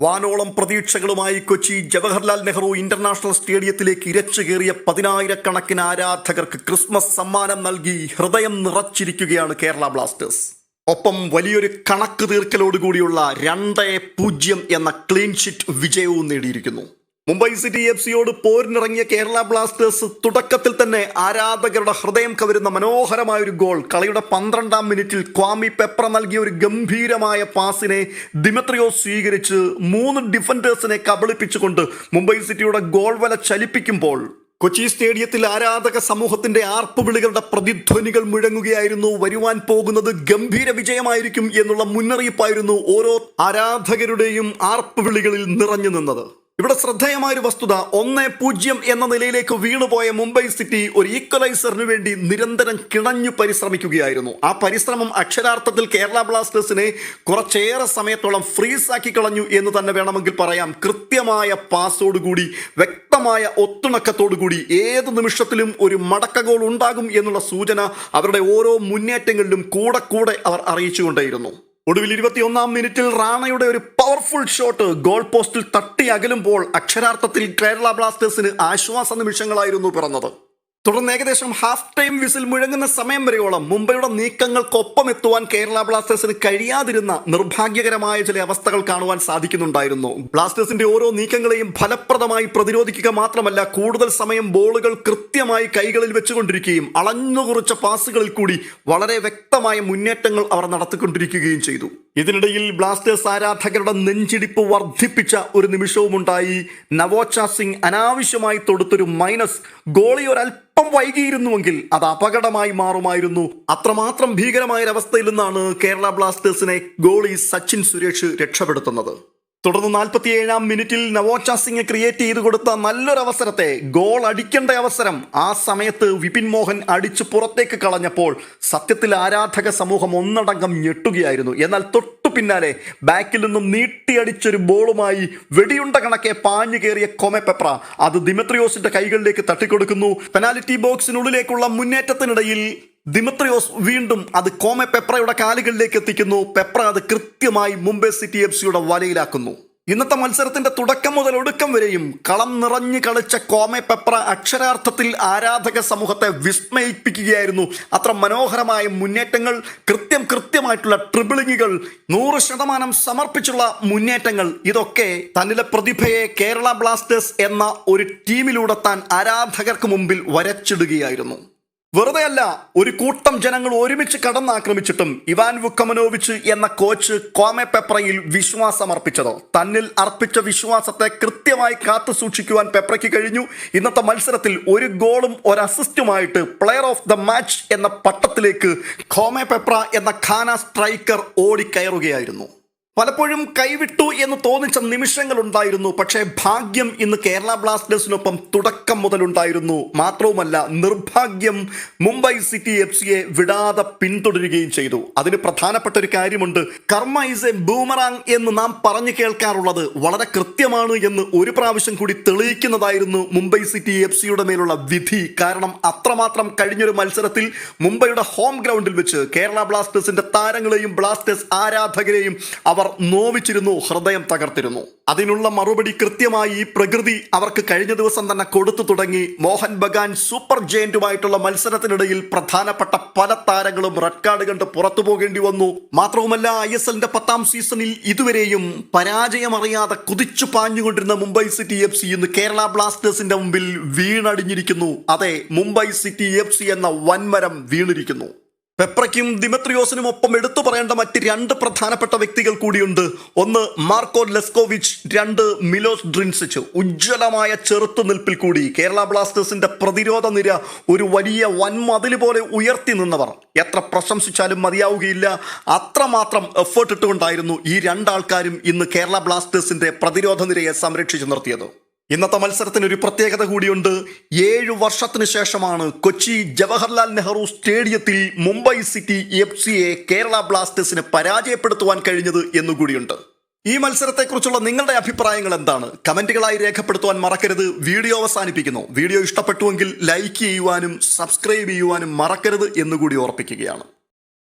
വാനോളം പ്രതീക്ഷകളുമായി കൊച്ചി ജവഹർലാൽ നെഹ്റു ഇന്റർനാഷണൽ സ്റ്റേഡിയത്തിലേക്ക് ഇരച്ചു കയറിയ പതിനായിരക്കണക്കിന് ആരാധകർക്ക് ക്രിസ്മസ് സമ്മാനം നൽകി ഹൃദയം നിറച്ചിരിക്കുകയാണ് കേരള ബ്ലാസ്റ്റേഴ്സ്. ഒപ്പം വലിയൊരു കണക്ക് തീർക്കലോടുകൂടിയുള്ള രണ്ടേ പൂജ്യം എന്ന ക്ലീൻ ഷീറ്റ് വിജയവും നേടിയിരിക്കുന്നു. മുംബൈ സിറ്റി എഫ് സിയോട് പോരിനിറങ്ങിയ കേരള ബ്ലാസ്റ്റേഴ്സ് തുടക്കത്തിൽ തന്നെ ആരാധകരുടെ ഹൃദയം കവരുന്ന മനോഹരമായ ഒരു ഗോൾ. കളിയുടെ പന്ത്രണ്ടാം മിനിറ്റിൽ ക്വാമി പെപ്ര നൽകിയ ഒരു ഗംഭീരമായ പാസിനെ ദിമത്രിയോ സ്വീകരിച്ച് മൂന്ന് ഡിഫൻഡേഴ്സിനെ കബളിപ്പിച്ചുകൊണ്ട് മുംബൈ സിറ്റിയുടെ ഗോൾ വല ചലിപ്പിക്കുമ്പോൾ കൊച്ചി സ്റ്റേഡിയത്തിൽ ആരാധക സമൂഹത്തിന്റെ ആർപ്പുവിളികളുടെ പ്രതിധ്വനികൾ മുഴങ്ങുകയായിരുന്നു. വരുവാൻ പോകുന്നത് ഗംഭീര വിജയമായിരിക്കും എന്നുള്ള മുന്നറിയിപ്പായിരുന്നു ഓരോ ആരാധകരുടെയും ആർപ്പുവിളികളിൽ നിറഞ്ഞു നിന്നത്. ഇവിടെ ശ്രദ്ധേയമായ ഒരു വസ്തുത ഒന്ന് പൂജ്യം എന്ന നിലയിലേക്ക് വീണുപോയ മുംബൈ സിറ്റി ഒരു ഈക്വലൈസറിന് വേണ്ടി നിരന്തരം കിണഞ്ഞു പരിശ്രമിക്കുകയായിരുന്നു. ആ പരിശ്രമം അക്ഷരാർത്ഥത്തിൽ കേരള ബ്ലാസ്റ്റേഴ്സിനെ കുറച്ചേറെ സമയത്തോളം ഫ്രീസ് ആക്കി കളഞ്ഞു എന്ന് തന്നെ വേണമെങ്കിൽ പറയാം. കൃത്യമായ പാസോടുകൂടി വ്യക്തമായ ഒത്തുണക്കത്തോടുകൂടി ഏത് നിമിഷത്തിലും ഒരു മടക്ക ഗോൾ ഉണ്ടാകും എന്നുള്ള സൂചന അവരുടെ ഓരോ മുന്നേറ്റങ്ങളിലും കൂടെ കൂടെ അവർ അറിയിച്ചുകൊണ്ടേയിരുന്നു. ഒടുവിൽ ഇരുപത്തിയൊന്നാം മിനിറ്റിൽ റാണയുടെ ഒരു പവർഫുൾ ഷോട്ട് ഗോൾ പോസ്റ്റിൽ തട്ടി അകലുമ്പോൾ അക്ഷരാർത്ഥത്തിൽ കേരള ബ്ലാസ്റ്റേഴ്സിന് ആശ്വാസ നിമിഷങ്ങളായിരുന്നു പിറന്നത്. തുടർന്ന് ഏകദേശം ഹാഫ് ടൈം വിസിൽ മുഴങ്ങുന്ന സമയം വരെയോളം മുംബൈയുടെ നീക്കങ്ങൾക്കൊപ്പം എത്തുവാൻ കേരള ബ്ലാസ്റ്റേഴ്സിന് കഴിയാതിരുന്ന നിർഭാഗ്യകരമായ ചില അവസ്ഥകൾ കാണുവാൻ സാധിക്കുന്നുണ്ടായിരുന്നു. ബ്ലാസ്റ്റേഴ്സിന്റെ ഓരോ നീക്കങ്ങളെയും ഫലപ്രദമായി പ്രതിരോധിക്കുക മാത്രമല്ല കൂടുതൽ സമയം ബോളുകൾ കൃത്യമായി കൈകളിൽ വെച്ചുകൊണ്ടിരിക്കുകയും അളഞ്ഞുകുറിച്ച പാസുകളിൽ കൂടി വളരെ വ്യക്തമായ മുന്നേറ്റങ്ങൾ അവർ നടത്തിക്കൊണ്ടിരിക്കുകയും ചെയ്തു. ഇതിനിടയിൽ ബ്ലാസ്റ്റേഴ്സ് ആരാധകരുടെ നെഞ്ചിടിപ്പ് വർദ്ധിപ്പിച്ച ഒരു നിമിഷവും ഉണ്ടായി നവോച്ച സിംഗ് അനാവശ്യമായി തൊടുത്തൊരു മൈനസ് ഗോളി ഒരല്പം വൈകിയിരുന്നുവെങ്കിൽ അത് അപകടമായി മാറുമായിരുന്നു. അത്രമാത്രം ഭീകരമായ ഒരവസ്ഥയിൽ നിന്നാണ് കേരള ബ്ലാസ്റ്റേഴ്സിനെ ഗോളി സച്ചിൻ സുരേഷ് രക്ഷപ്പെടുത്തുന്നത്. തുടർന്ന് നാൽപ്പത്തിയേഴാം മിനിറ്റിൽ നവോച്ച സിംഗ് ക്രിയേറ്റ് ചെയ്ത് കൊടുത്ത നല്ലൊരു അവസരത്തെ ഗോൾ അടിക്കേണ്ട അവസരം ആ സമയത്ത് വിപിൻ മോഹൻ അടിച്ചു പുറത്തേക്ക് കളഞ്ഞപ്പോൾ സത്യത്തിൽ ആരാധക സമൂഹം ഒന്നടങ്കം ഞെട്ടുകയായിരുന്നു. എന്നാൽ തൊട്ടു പിന്നാലെ ബാക്കിൽ നിന്നും നീട്ടിയടിച്ചൊരു ബോളുമായി വെടിയുണ്ട കണക്കെ പാഞ്ഞു കയറിയ കൊമെ പെപ്ര. അത് ദിമത്രിയോസിന്റെ കൈകളിലേക്ക് തട്ടിക്കൊടുക്കുന്നു. പെനാലിറ്റി ബോക്സിനുള്ളിലേക്കുള്ള മുന്നേറ്റത്തിനിടയിൽ ദിമത്രിയോസ് വീണ്ടും അത് കോമെ പെപ്രയുടെ കാലുകളിലേക്ക് എത്തിക്കുന്നു. പെപ്ര അത് കൃത്യമായി മുംബൈ സിറ്റി എഫ് സിയുടെ വലയിലാക്കുന്നു. ഇന്നത്തെ മത്സരത്തിന്റെ തുടക്കം മുതൽ ഒടുക്കം വരെയും കളം നിറഞ്ഞു കളിച്ച കോമെ പെപ്ര അക്ഷരാർത്ഥത്തിൽ ആരാധക സമൂഹത്തെ വിസ്മയിപ്പിക്കുകയായിരുന്നു. അത്ര മനോഹരമായ മുന്നേറ്റങ്ങൾ കൃത്യം കൃത്യമായിട്ടുള്ള ട്രിബിളിങ്ങുകൾ നൂറ് ശതമാനം സമർപ്പിച്ചുള്ള മുന്നേറ്റങ്ങൾ ഇതൊക്കെ തന്നിലെ പ്രതിഭയെ കേരള ബ്ലാസ്റ്റേഴ്സ് എന്ന ഒരു ടീമിലൂടെ താൻ ആരാധകർക്ക് മുമ്പിൽ വരച്ചിടുകയായിരുന്നു. വെറുതെയല്ല ഒരു കൂട്ടം ജനങ്ങൾ ഒരുമിച്ച് കടന്നാക്രമിച്ചിട്ടും ഇവാൻ വുക്കമനോവിച്ച് എന്ന കോച്ച് കോമെ പെപ്രയിൽ വിശ്വാസം അർപ്പിച്ചത് തന്നിൽ അർപ്പിച്ച വിശ്വാസത്തെ കൃത്യമായി കാത്തു സൂക്ഷിക്കുവാൻ പെപ്രയ്ക്ക് കഴിഞ്ഞു. ഇന്നത്തെ മത്സരത്തിൽ ഒരു ഗോളും ഒരു അസിസ്റ്റുമായിട്ട് പ്ലെയർ ഓഫ് ദ മാച്ച് എന്ന പട്ടത്തിലേക്ക് കോമെ പെപ്ര എന്ന ഖാന സ്ട്രൈക്കർ ഓടിക്കയറുകയായിരുന്നു. പലപ്പോഴും കൈവിട്ടു എന്ന് തോന്നിച്ച നിമിഷങ്ങൾ ഉണ്ടായിരുന്നു പക്ഷേ ഭാഗ്യം ഇന്ന് കേരള ബ്ലാസ്റ്റേഴ്സിനൊപ്പം തുടക്കം മുതലുണ്ടായിരുന്നു. മാത്രവുമല്ല നിർഭാഗ്യം മുംബൈ സിറ്റി എഫ് സിയെ വിടാതെ പിന്തുടരുകയും ചെയ്തു. അതിന് പ്രധാനപ്പെട്ട ഒരു കാര്യമുണ്ട്. കർമ്മ ഇസ് എ ബൂമറാങ് എന്ന് നാം പറഞ്ഞു കേൾക്കാറുള്ളത് വളരെ കൃത്യമാണ് എന്ന് ഒരു പ്രാവശ്യം കൂടി തെളിയിക്കുന്നതായിരുന്നു മുംബൈ സിറ്റി എഫ് സിയുടെ മേലുള്ള വിധി. കാരണം അത്രമാത്രം കഴിഞ്ഞൊരു മത്സരത്തിൽ മുംബൈയുടെ ഹോം ഗ്രൗണ്ടിൽ വെച്ച് കേരള ബ്ലാസ്റ്റേഴ്സിന്റെ താരങ്ങളെയും ബ്ലാസ്റ്റേഴ്സ് ആരാധകരെയും നോവിച്ചിരുന്നു ഹൃദയം തകർത്തിരുന്നു. അതിനുള്ള മറുപടി കൃത്യമായി ഈ പ്രകൃതി അവർക്ക് കഴിഞ്ഞ ദിവസം തന്നെ കൊടുത്തു തുടങ്ങി. മോഹൻ ബഗാൻ സൂപ്പർ ജയന്റുമായിട്ടുള്ള മത്സരത്തിനിടയിൽ പ്രധാനപ്പെട്ട പല താരങ്ങളും റെഡ് കാർഡ് കണ്ട് പുറത്തു പോകേണ്ടി വന്നു. മാത്രവുമല്ല ഐ എസ് എല്ലിന്റെ പത്താം സീസണിൽ ഇതുവരെയും പരാജയമറിയാതെ കുതിച്ചു പാഞ്ഞുകൊണ്ടിരുന്ന മുംബൈ സിറ്റി എഫ് സി ഇന്ന് കേരള ബ്ലാസ്റ്റേഴ്സിന്റെ മുമ്പിൽ വീണടിഞ്ഞിരിക്കുന്നു. അതെ മുംബൈ സിറ്റി എഫ് സി എന്ന വൻമരം വീണിരിക്കുന്നു. പെപ്രയ്ക്കും ദിമത്രിയോസിനും ഒപ്പം എടുത്തു പറയേണ്ട മറ്റ് രണ്ട് പ്രധാനപ്പെട്ട വ്യക്തികൾ കൂടിയുണ്ട്. ഒന്ന് മാർക്കോ ലെസ്കോവിച്ച് രണ്ട് മിലോസ് ഡ്രിൻസിച്ച്. ഉജ്ജ്വലമായ ചെറുത്തുനിൽപ്പിൽ കൂടി കേരള ബ്ലാസ്റ്റേഴ്സിന്റെ പ്രതിരോധ നിര ഒരു വലിയ വൻമതിൽ പോലെ ഉയർത്തി നിന്നവർ. എത്ര പ്രശംസിച്ചാലും മതിയാവുകയില്ല. അത്രമാത്രം എഫേർട്ട് ഇട്ടുകൊണ്ടായിരുന്നു ഈ രണ്ടാൾക്കാരും ഇന്ന് കേരള ബ്ലാസ്റ്റേഴ്സിന്റെ പ്രതിരോധ നിരയെ സംരക്ഷിച്ചു നിർത്തിയത്. ഇന്നത്തെ മത്സരത്തിന് ഒരു പ്രത്യേകത കൂടിയുണ്ട്. ഏഴ് വർഷത്തിന് ശേഷമാണ് കൊച്ചി ജവഹർലാൽ നെഹ്റു സ്റ്റേഡിയത്തിൽ മുംബൈ സിറ്റി എഫ് സിയെ കേരള ബ്ലാസ്റ്റേഴ്സിന് പരാജയപ്പെടുത്തുവാൻ കഴിഞ്ഞത് എന്നുകൂടിയുണ്ട്. ഈ മത്സരത്തെക്കുറിച്ചുള്ള നിങ്ങളുടെ അഭിപ്രായങ്ങൾ എന്താണ്? കമന്റുകളായി രേഖപ്പെടുത്തുവാൻ മറക്കരുത്. വീഡിയോ അവസാനിപ്പിക്കുന്നു. വീഡിയോ ഇഷ്ടപ്പെട്ടുവെങ്കിൽ ലൈക്ക് ചെയ്യുവാനും സബ്സ്ക്രൈബ് ചെയ്യുവാനും മറക്കരുത് എന്നുകൂടി ഓർപ്പിക്കുകയാണ്